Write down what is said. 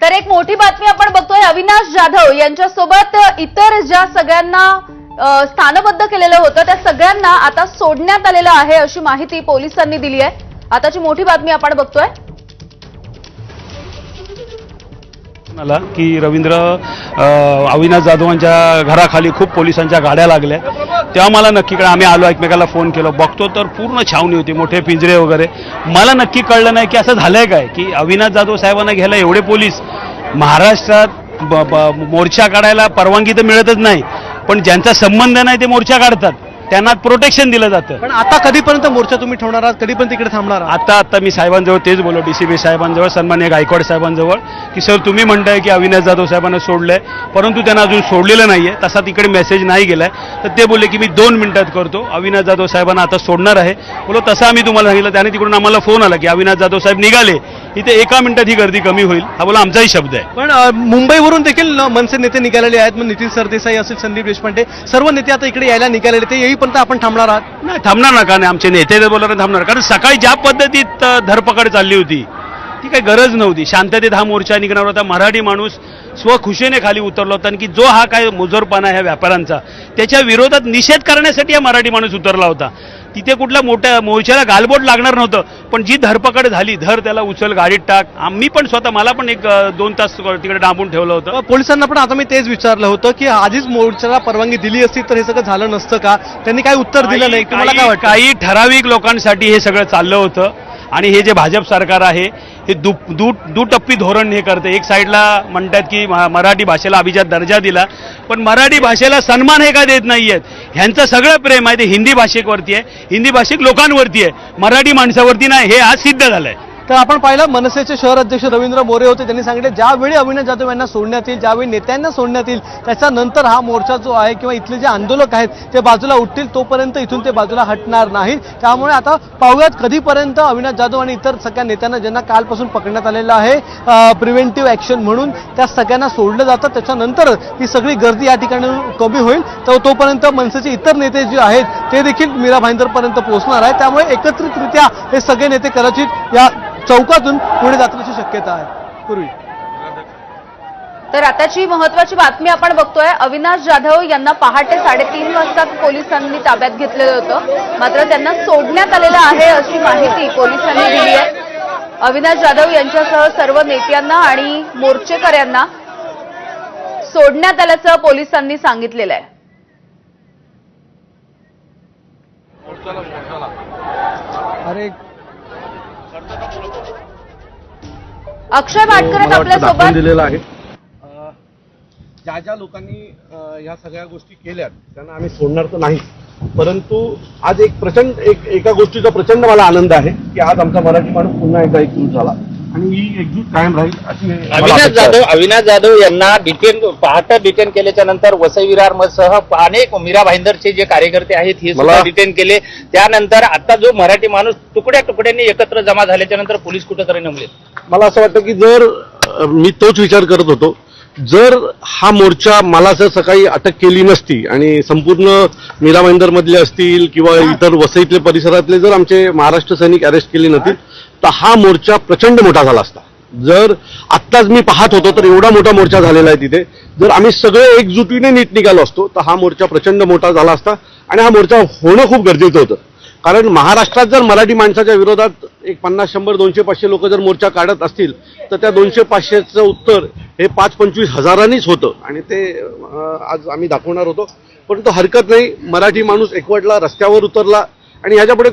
तर एक मोठी बातमी आपण बघतोय अविनाश जाधव यांच्यासोबत इतर ज्या सगळ्यांना स्थानबद्ध केलेलं होतं त्या सगळ्यांना आता सोडण्यात आलेलं आहे अशी माहिती पोलिसांनी दिली आहे. आताची मोठी बातमी आपण बघतोय. मला की रवींद्र अविनाश जाधवांच्या घराखाली खूप पोलिसांच्या गाड्या लागल्या. तेव्हा मला नक्की कळलं आम्ही आलो एकमेकाला फोन केला. बघतो तर पूर्ण छावणी होती मोठे पिंजरे वगैरे. मला नक्की कळलं नाही की असं झालंय काय की अविनाश जाधव साहेबांना घ्यायला एवढे पोलीस. महाराष्ट्रात ब- ब- मोर्चा काढायला परवानगी तर मिळतच नाही पण ज्यांचा संबंध नाही ते मोर्चा काढतात. त्यांना प्रोटेक्शन दिलं जातं. पण आता कधीपर्यंत मोर्चा तुम्ही ठेवणार आहात? कधीपर्यंत इकडे थांबणार आहात? आता आता मी साहेबांजवळ तेच बोललो डीसीबी साहेबांजवळ सन्मान्य गायकवाड साहेबांजवळ की सर तुम्ही म्हणताय की अविनाश जाधव साहेबांना सोडलंय परंतु त्यांना अजून सोडलेलं नाहीये. तसा तिकडे मेसेज नाही गेलाय. तर ते बोलले की मी दोन मिनिटात करतो. अविनाश जाधव साहेबांना आता सोडणार आहे. बोलो तसं आम्ही तुम्हाला सांगितलं. त्याने तिकडून आम्हाला फोन आला की अविनाश जाधव साहेब निघाले. इथे एका मिनिटात ही गर्दी कमी होईल. हा बोला आमचाही शब्द आहे. पण मुंबईवरून देखील मनसे नेते निघालेले आहेत. मग नितीन सरदेसाई असेल संदीप देशपांडे. सर्व नेते आता इकडे यायला निघालेले ते तोपर्यंत आपण थांबणार आहात. नाही थांबणार ना का नाही आमचे नेते तर बोलणार थांबणार. कारण सकाळी ज्या पद्धतीत धरपकड चालली होती ती काही गरज नव्हती. शांततेत हा मोर्चा निघणार होता. मराठी माणूस स्वखुशीने खाली उतरला होता आणि की जो हा काय मुजोरपणा ह्या व्यापाऱ्यांचा त्याच्या विरोधात निषेध करण्यासाठी हा मराठी माणूस उतरला होता. तिथे कुठल्या मोठ्या मोर्चाला गालबोट लागणार नव्हतं पण जी धरपकड झाली धर त्याला उचल गाडीत टाक. आम्ही पण स्वतः मला पण एक दोन तास तिकडे डांबून ठेवलं होतं. पोलिसांना पण आता मी तेच विचारलं होतं की आधीच मोर्चाला परवानगी दिली असती तर हे सगळं झालं नसतं का? त्यांनी काही उत्तर दिलं नाही. तुम्हाला काय वाटतं? काही ठराविक लोकांसाठी हे सगळं चाललं होतं. आणि हे जे भाजप सरकार आहे हे दु दु दुटप्पी धोरण हे करते. एक साईडला म्हणतात की मराठी भाषेला अभिजात दर्जा दिला. पण मराठी भाषेला सन्मान हे का देत नाही आहेत ह्यांचं सगळं प्रेम आहे ते हिंदी भाषेवरती आहे. हिंदी भाषिक लोकांवरती आहे. मराठी माणसावरती नाही हे आज सिद्ध झालं आहे तर आपण पाहिलं मनसेचे शहर अध्यक्ष रवींद्र मोरे होते. त्यांनी सांगितले ज्यावेळी अविनाश जाधव यांना सोडण्यात येईल ज्यावेळी नेत्यांना सोडण्यात येईल त्याच्यानंतर हा मोर्चा जो आहे किंवा इथले जे आंदोलक आहेत ते बाजूला उठतील. तोपर्यंत इथून ते बाजूला हटणार नाही त्यामुळे आता पाहूयात कधीपर्यंत अविनाश जाधव आणि इतर सगळ्या नेत्यांना ज्यांना कालपासून पकडण्यात आलेलं आहे प्रिव्हेंटिव्ह ॲक्शन म्हणून त्या सगळ्यांना सोडलं जातं. त्याच्यानंतर ही सगळी गर्दी या ठिकाणी कमी होईल. तर तोपर्यंत मनसेचे इतर नेते जे आहेत ते देखील मीरा भाईंदरपर्यंत पोहोचणार आहे. त्यामुळे एकत्रितरित्या हे सगळे नेते कदाचित या चौकातून पुढे जाण्याची शक्यता आहे. पूर्वी. तर आताची महत्वाची बातमी आपण बघतोय. अविनाश जाधव यांना पहाटे साडेतीन वाजता पोलिसांनी ताब्यात घेतलेलं होतं. मात्र त्यांना सोडण्यात आलेलं आहे अशी माहिती पोलिसांनी दिली आहे. अविनाश जाधव यांच्यासह सर्व नेत्यांना आणि मोर्चेकऱ्यांना सोडण्यात आल्याचं पोलिसांनी सांगितलेलं आहे. अरे. अक्षय आपल्यासोबत दिलेला आहे. अ, ज्या ज्या लोकांनी ह्या सगळ्या गोष्टी केल्यात त्यांना आम्ही सोडणार तर नाही. परंतु आज एक प्रचंड एक एका गोष्टीचा प्रचंड मला आनंद आहे की आज आमचा मराठी माणूस पुन्हा एकदा एकजूट झाला. आणि ही एकजूट कायम राहील अशी मला अविनाश अपेक्षा आहे. जाधव अविनाश जाधव यांना डिटेन पहाटे डिटेन केल्याच्यानंतर वसई विरार सह अनेक मीरा भाईंदरचे जे कार्यकर्ते आहेत हे सुद्धा मला- डिटेन केले त्यानंतर आता जो मराठी माणूस तुकड्या तुकड्यांनी एकत्र जमा झाल्याच्यानंतर पोलीस कुठेतरी नमले मला असं वाटतं की जर अ, मी तोच विचार करत होतो जर हा मोर्चा मला जर सकाळी अटक केली नसती आणि संपूर्ण मीरा मधले असतील किंवा इतर वसईतले परिसरातले जर आमचे महाराष्ट्र सैनिक अरेस्ट केले नसतील तर हा मोर्चा प्रचंड मोठा झाला असता. जर आत्ताच मी पाहत होतो तर एवढा मोठा मोर्चा झालेला आहे तिथे. जर आम्ही सगळे एकजुटीने नीट निघालो असतो तर हा मोर्चा प्रचंड मोठा झाला असता आणि हा मोर्चा होणं खूप गरजेचं होतं. कारण महाराष्ट्रात जर मराठी माणसाच्या विरोधात एक पन्नास शंभर दोनशे पाचशे लोक जर मोर्चा काढत असतील तर त्या दोनशे पाचशेचं उत्तर हे पाच पंचवीस हजारांनीच होतं. आणि ते आज आम्ही दाखवणार होतो. परंतु हरकत नाही. मराठी माणूस एकवटला रस्त्यावर उतरला आणि ह्याच्यापुढे